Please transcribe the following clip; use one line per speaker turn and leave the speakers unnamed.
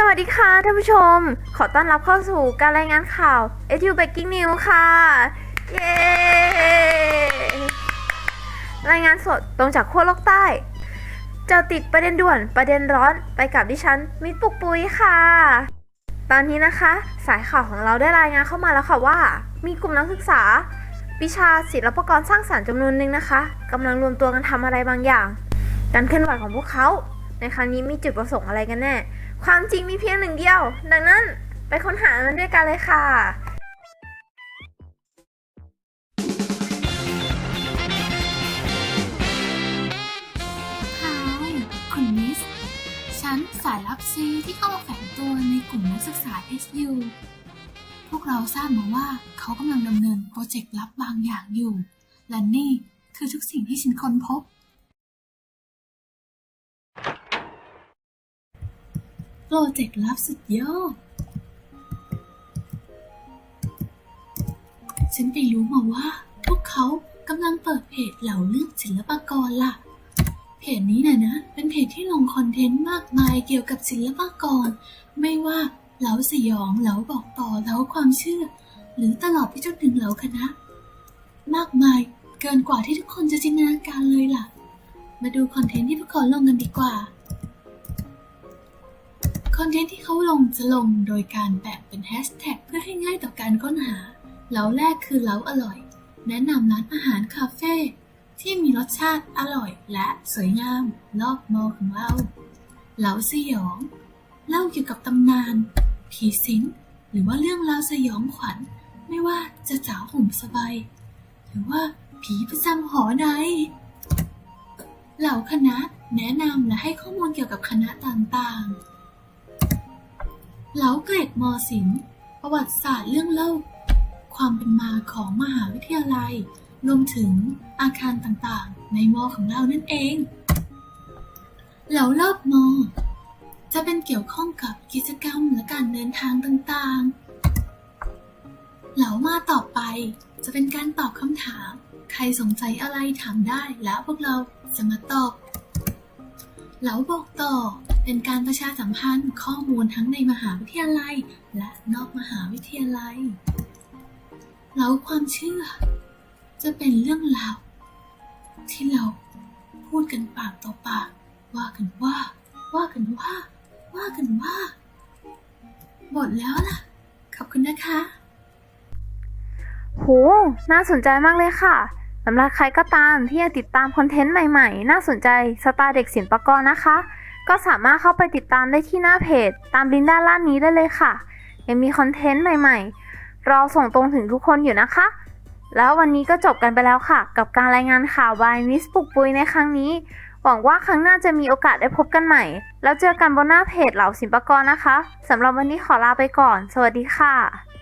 สวัสดีค่ะท่านผู้ชม ขอต้อนรับเข้าสู่การรายงานข่าว SU Breaking News ค่ะ เย้ รายงานสดตรงจากขั้วโลกใต้เจ้าติดประเด็นด่วนประเด็นร้อนไปกับดิฉัน มิตรปุกปุยค่ะ ตอนนี้นะคะ สายข่าวของเราได้รายงานเข้ามาแล้วค่ะว่า มีกลุ่มนักศึกษา วิชาศิลปกรสร้างสรรค์จำนวนหนึ่งนะคะกำลังรวมตัวกันทำอะไรบางอย่าง การเคลื่อนไหวของพวกเขา ในครั้งนี้มีจุดประสงค์อะไรกันแน่ ความจริงมีเพียงหนึ่งเดียว ดังนั้นไปค้นหามันด้วยกันเลยค่ะ
ฮายคุณมิส ฉันสายลับซีที่เข้ามาแฝงตัวในกลุ่มนักศึกษา SU พวกเราทราบมาว่าเขากำลังดำเนินโปรเจกต์ลับบางอย่างอยู่ และนี่คือทุกสิ่งที่ฉันค้นพบ โปรเจกต์ลับสุดยอด ฉันไปรู้มาว่า พวกเขากำลังเปิดเพจเหล่าเรื่องศิลปากรล่ะ เพจนี้นะนะ เป็นเพจที่ลงคอนเทนต์มากมายเกี่ยวกับศิลปากร ไม่ว่าเหล่าสยองเหล่าบอกต่อเหล่าความเชื่อ หรือตลอดไปจนถึงเหล่าคณะ มากมายเกินกว่าที่ทุกคนจะจินตนาการเลยล่ะ มาดูคอนเทนต์ที่พวกเขาลงกันดีกว่า คอนเทนต์ที่เขาลงจะลงโดยการแปะเป็นแฮชแท็กเพื่อให้ง่ายต่อการค้นหาเหลาแรกคือเหลาอร่อย แนะนำร้านอาหารคาเฟ่ที่มีรสชาติอร่อยและสวยงามรอบมอของเราเหลาสยอง เล่าเกี่ยวกับตำนาน ผีสิง หรือว่าเรื่องราวสยองขวัญ ไม่ว่าจะจ๋าห่มสบายหรือว่าผีประจำหอใดเหล่าคณะแนะนำและให้ข้อมูลเกี่ยวกับคณะต่างๆ เหลาเกรดมอศิลป์ประวัติศาสตร์เรื่องเล่า ความเป็นมาของมหาวิทยาลัย รวมถึงอาคารต่างๆ ในมอของเรานั่นเอง เหลารอบมอ จะเป็นเกี่ยวข้องกับกิจกรรมและการเดินทางต่างๆ เหลามาต่อไปจะเป็นการตอบคำถาม ใครสงสัยอะไรถามได้แล้วพวกเราจะมาตอบ เหลาบอกต่อ เป็นการประชาสัมพันธ์ข้อมูลทั้งในมหาวิทยาลัย และนอกมหาวิทยาลัย เหลาความเชื่อ จะเป็นเรื่องราวที่เราพูดกันปากต่อปาก ว่ากันว่า ว่ากันว่า ว่ากันว่าหมดแล้วล่ะ ขอบคุณนะคะ
โห น่าสนใจมากเลยค่ะ สำหรับใครก็ตามที่อยากติดตามคอนเทนต์ใหม่ๆ น่าสนใจสตาร์เด็กศิลปากรนะคะ ก็สามารถเข้าไปติดตามได้ที่หน้าเพจ ตามลิงก์ด้านล่างนี้ได้เลยค่ะ ยังมีคอนเทนต์ใหม่ๆ รอส่งตรงถึงทุกคนอยู่นะคะ แล้ววันนี้ก็จบกันไปแล้วค่ะ กับการรายงานข่าวบายมิสปุกปุยในครั้งนี้ หวังว่าครั้งหน้าจะมีโอกาสได้พบกันใหม่ แล้วเจอกันบนหน้าเพจเหล่าศิลปากรนะคะสำหรับวันนี้ขอลาไปก่อน สวัสดีค่ะ